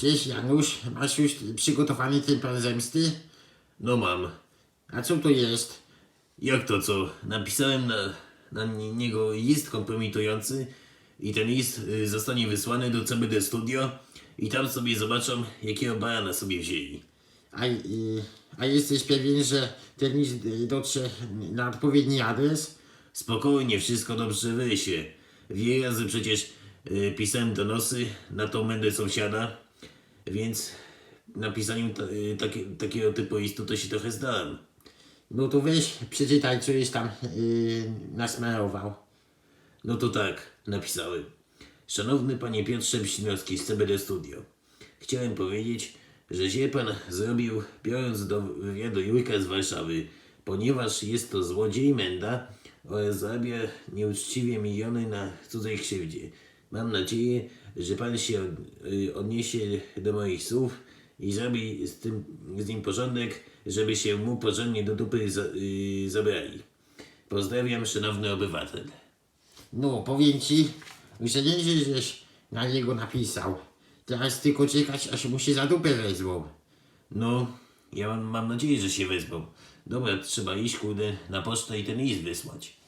Cześć Janusz, masz już przygotowany ten plan zemsty? No mam. A co to jest? Jak to co? Napisałem na, na nie- niego list kompromitujący i ten list y, zostanie wysłany do CBD Studio i tam sobie zobaczą, jakiego barana sobie wzięli. A, y, a jesteś pewien, że ten list y, dotrze na odpowiedni adres? Spokojnie, wszystko dobrze wyjdzie. Wiele razy przecież y, pisałem donosy na tą będę sąsiada, więc napisaniem ta, y, takie, takiego typu listu to się trochę zdałem. No to weź, przeczytaj, co jest tam y, nasmarował. No to tak, napisałem. Szanowny panie Piotrze Psinowski z CBD Studio. Chciałem powiedzieć, że źle pan zrobił, biorąc do wywiadu Jurka z Warszawy, ponieważ jest to złodziej Menda oraz zarabia nieuczciwie miliony na cudzej krzywdzie. Mam nadzieję, że pan się y, odniesie do moich słów i zrobi z, tym, z nim porządek, żeby się mu porządnie do dupy y, zabrali. Pozdrawiam, szanowny obywatel. No, powiem ci, że nie, że żeś na niego napisał. Teraz tylko czekać, aż mu się za dupę wezmą. No, ja mam, mam nadzieję, że się wezmą. Dobra, trzeba iść, kurde, na pocztę i ten list wysłać.